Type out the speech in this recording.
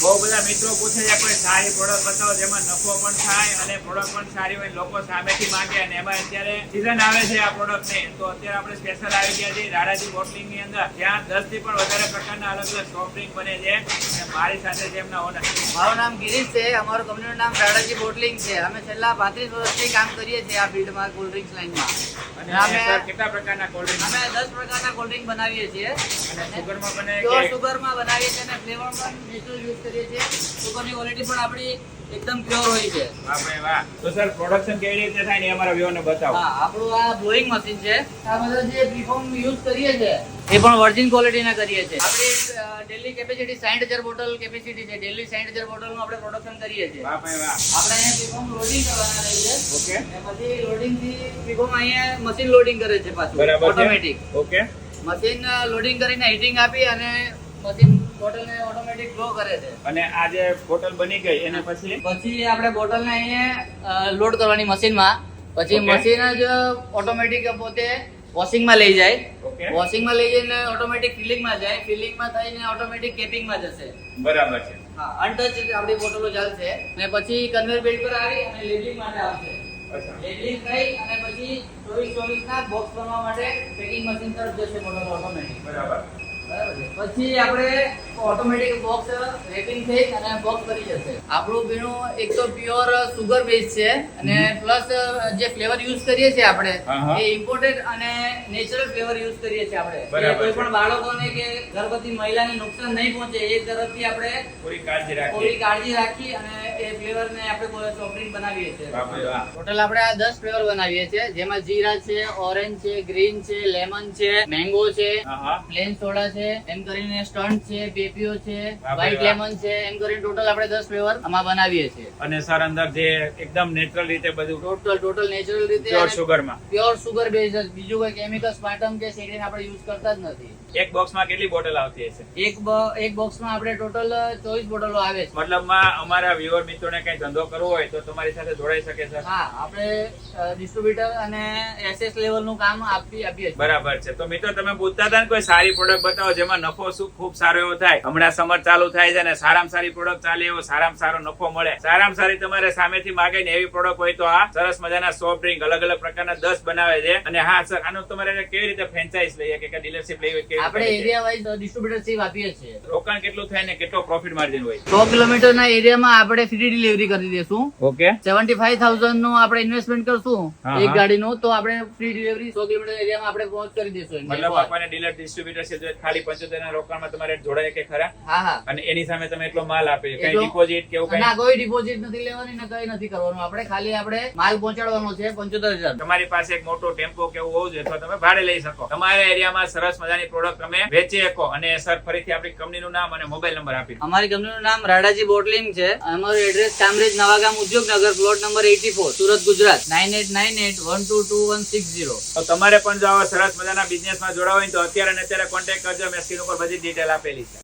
બહુ બધા મિત્રો પૂછે છે કોઈ સારી પ્રોડક્ટ બતાવો જેમાં નફો પણ થાય અને પ્રોડક્ટ પણ સારી હોય લોકો સામેથી માંગે અને એમાં અત્યારે સીઝન આવે છે આ પ્રોડક્ટની. તો અત્યારે આપણે સ્પેશિયલ આવી ગયા છીએ રાડાજી બોટલિંગની અંદર. ત્યાં દસથી પણ વધારે પ્રકારના અલગ અલગ સોફ્ટ ડ્રિંક બને છે. અને મારી સાથે છે એમના ઓનર મારું નામ ગિરીશ છે અમારું કંપનીનું નામ રાડાજી બોટલિંગ છે. અમે છેલ્લા પાંત્રીસ વર્ષથી કામ કરીએ છીએ આ ફિલ્ડમાં કોલ્ડ ડ્રિંક્સ લાઈનમાં અને અમે કેટલા પ્રકારના કોલ્ડ ડ્રિંક અમે દસ પ્રકારના કોલ્ડ ડ્રિંક બનાવીએ છીએ. અને સુગરમાં બને પ્યોર કે સુગરમાં બનાવીએ છીએ અને ફ્લેવર પણ નેચરલ યુઝ કરીએ છીએ. સુગરની ક્વોલિટી પણ આપણી એકદમ પ્યોર હોય છે. વાહ વાહ. તો સર પ્રોડક્શન કેવી રીતે થાય ને અમારા વ્યુઅરને બતાવો. હા આપણું આ બ્લોઈંગ મશીન છે. આ બધા જે પ્રીફોર્મ યુઝ કરીએ છીએ એ પણ વર્જિન ક્વોલિટીના કરીએ છીએ. આપણી ડેલી કેપેસિટી સાઠ હજાર બોટલ કેપેસિટી છે. ડેલી સાઠ હજાર બોટલનું આપણે પ્રોડક્શન કરીએ છીએ. આપણે અહીંયા પ્રીફોર્મ લોડિંગ કરવાના રહે છે. ઓકે. પછી લોડિંગ પ્રીફોર્મ અહીંયા મશીન લોડિંગ કરે છે પાછું ઓટોમેટિક ઓકે. મશીન લોડિંગ કરીને હીટિંગ આપી અને મશીન બોટલને ઓટોમેટિક ગ્લો કરે છે. અને આ જે બોટલ બની ગઈ એને પછી? પછી આપણે બોટલને અહીંયા લોડ કરવાની મશીનમાં પછી મશીન જ ઓટોમેટિક પોતે વોશિંગમાં લઈ જાય. વોશિંગમાં લઈ જઈને ઓટોમેટિક ફિલિંગમાં જાય. ફિલિંગમાં થઈને ઓટોમેટિક કેપિંગમાં જશે. બરાબર છે. હા અનટચ આપણી બોટલો ચાલશે. અને પછી કન્વેર બેલ્ટ પર આવી અને લેબલિંગ માટે આવશે. લેબલિંગ થઈ અને પછી ચોવીસ ચોવીસ ના બોક્સ બનવા માટે પેકિંગ મશીન તરફ જશે બોટલ ઓટોમેટિક બરાબર. પછી આપણે ઓટોમેટિક બોક્સ રેપિંગ થઈ અને બોક્સ બની જશે. આપણું પીણું એક તો પ્યોર સુગર બેઝ છે અને પ્લસ જે ફ્લેવર યુઝ કરીએ છીએ આપણે. એ ઇમ્પોર્ટેડ અને નેચરલ ફ્લેવર યુઝ કરીએ છીએ આપણે. કોઈ પણ બાળકોને કે ગર્ભવતી મહિલાને નુકસાન નહીં પહોંચે એ તરફથી આપણે પૂરી કાળજી રાખી પૂરી કાળજી રાખી અને એ ફ્લેવર ને આપણે સોફ્ટ બનાવીએ છીએ. ટોટલ આપણે આ દસ ફ્લેવર બનાવીએ છીએ જેમાં જીરા છે ઓરેન્જ છે ગ્રીન છે લેમન છે મેંગો છે પ્લેન સોડા છે એમ કરીને સ્ટન્ટ છે પેપીઓ છે વાહ વ્હાઈટ લેમન છે એમ કરીને ટોટલ આપણે દસ ફ્લેવર આમાં બનાવીએ છીએ. અને સર અંદર જે એકદમ નેચરલ રીતે બધું ટોટલ ટોટલ નેચરલ રીતે પ્યોર સુગરમાં પ્યોર સુગર બેઝ બીજું કોઈ કેમિકલ સ્પાટમ કે સેડિન આપણે યુઝ કરતા જ નથી. એક બોક્સમાં કેટલી બોટલ આવતી હશે? એક એક બોક્સમાં આપણે ટોટલ ચોવીસ બોટલો આવે છે. મતલબમાં અમારા વ્યુઅર મિત્રોને કઈ ધંધો કરવો હોય તો તમારી સાથે જોડાઈ શકે સર હા આપણે ડિસ્ટ્રીબ્યુટર અને એસએસ લેવલનું કામ આપી આપીએ બરાબર છે. તો મિત્રો તમે પૂછતા હતા ને કોઈ સારી પ્રોડક્ટ બતાવો જેમાં નફો શું ખૂબ સારો એવો થાય. હમણાં સમર ચાલુ થાય છે અને સારામાં સારી પ્રોડક્ટ ચાલે એવો સારામાં સારો નફો મળે. સારામાં સારી તમારે સામેથી માગે ને એવી પ્રોડક્ટ હોય તો આ સરસ મજાના સોફ્ટ ડ્રિંક અલગ અલગ પ્રકારના દસ બનાવે છે. અને હા સર આનું તમારે કેવી રીતે ફ્રેન્ચાઇઝ લઈએ કે ડીલરશીપ લઈએ કે આપણે એરિયા વાઇઝ ડિસ્ટ્રીબ્યુટરશીપ આપીએ છીએ. રોકાણ કેટલું થાય ને કેટલો પ્રોફિટ માર્જિન હોય? સો કિલોમીટર ના એરિયામાં આપણે ફ્રી ડિલિવરી કરી દઈશું. ઓકે. સેવન્ટી ફાઈવ થાઉઝન્ડનું આપણે ઇન્વેસ્ટમેન્ટ કરશું એક ગાડી ગાડીનું તો આપણે ફ્રી ડિલિવરી સો કિલોમીટર એરિયામાં આપણે પહોંચ કરી દઈશું. મતલબ આપણને ડીલર ડિસ્ટ્રીબ્યુટર છે ખાલી પંચોતેર ના રોકાણમાં તમારે જોડાય કે ખરા? હા હા. અને એની સામે તમે એટલો માલ આપે કઈ ડિપોઝિટ કે એવું કઈ? ના કોઈ ડિપોઝિટ નથી લેવાની ને કઈ નથી કરવાનું. આપણે ખાલી આપણે માલ પહોંચાડવાનો છે પંચોતેર હજાર. તમારી પાસે એક મોટો ટેમ્પો કે એવું હોવું જોઈએ તો તમે ભાડે લઈ શકો. તમારા એરિયામાં સરસ મજાની પ્રોડક્ટ તમે વેચી શકો અને સર ફરીથી આપણી કંપનીનું નામ અને મોબાઈલ નંબર આપી. અમારી કંપનીનું નામ રાડાજી બોટલિંગ છે. અમારું address Kamrej Navagam Udyognagar plot number eighty four Surat Gujarat. Nine eight nine eight one two two one six zero તો તમારે પણ જો આવા સરસ મજાના બિઝનેસમાં જોડાવા હોય તો અત્યારે ને અત્યારે કોન્ટેક્ટ કરજો. મેં સ્ક્રીન ઉપર બધી ડિટેલ આપેલી છે.